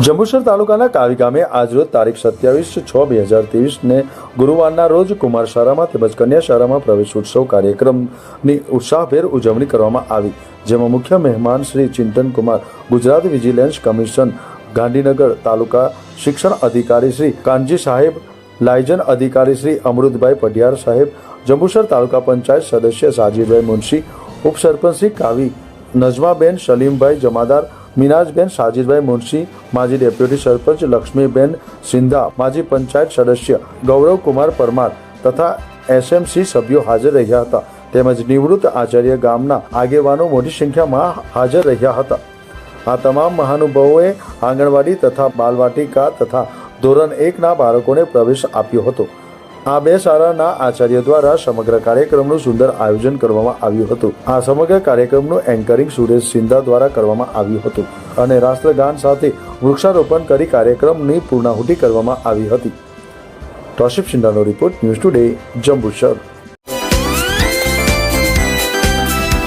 જંબુસર તાલુકાના કાવી ગામે આજરોજ તારીખ સત્યાવીસ છ બે હજાર ત્રેવીસને ગુરુવારના રોજ કુમાર શાળામાં તેમજ કન્યા શાળામાં પ્રવેશ ઉત્સવ કાર્યક્રમની ઉત્સાહભેર ઉજવણી કરવામાં આવી, જેમાં મુખ્ય મહેમાન શ્રી ચિંતન કુમાર, ગુજરાત વિજિલન્સ કમિશન, ગાંધીનગર તાલુકા શિક્ષણ અધિકારી શ્રી કાનજી સાહેબ, લાયજન અધિકારી શ્રી અમૃતભાઈ પઢિયાર સાહેબ, જંબુસર તાલુકા પંચાયત સદસ્ય સાજીભાઈ મુનશી, ઉપસરપંચ શ્રી કાવી, નજમાબેન સલીમભાઈ જમાદાર મિનાજબેન, સાજીદભાઈ મુનશી, માજી ડેપ્યુટી સરપંચ લક્ષ્મીબેન સિંધા, માજી પંચાયત સદસ્ય ગૌરવકુમાર પરમાર તથા એસએમસી સભ્યો હાજર રહ્યા હતા. તેમજ નિવૃત્ત આચાર્ય ગામના આગેવાનો મોટી સંખ્યામાં હાજર રહ્યા હતા. આ તમામ મહાનુભાવોએ આંગણવાડી તથા બાલવાટિકા તથા ધોરણ એકના બાળકોને પ્રવેશ આપ્યો હતો. આ બે શાળાના આચાર્ય દ્વારા સમગ્ર કાર્યક્રમનું સુંદર આયોજન કરવામાં આવ્યું હતું. આ સમગ્ર કાર્યક્રમનું એન્કરિંગ સુરેશ સિંધા દ્વારા કરવામાં આવ્યું હતું અને રાષ્ટ્રગાન સાથે વૃક્ષારોપણ કરી કાર્યક્રમની પૂર્ણાહુતિ કરવામાં આવી હતી. તોશિફ સિંધાનો રિપોર્ટ ન્યૂઝ ટુડે, જંબુસર.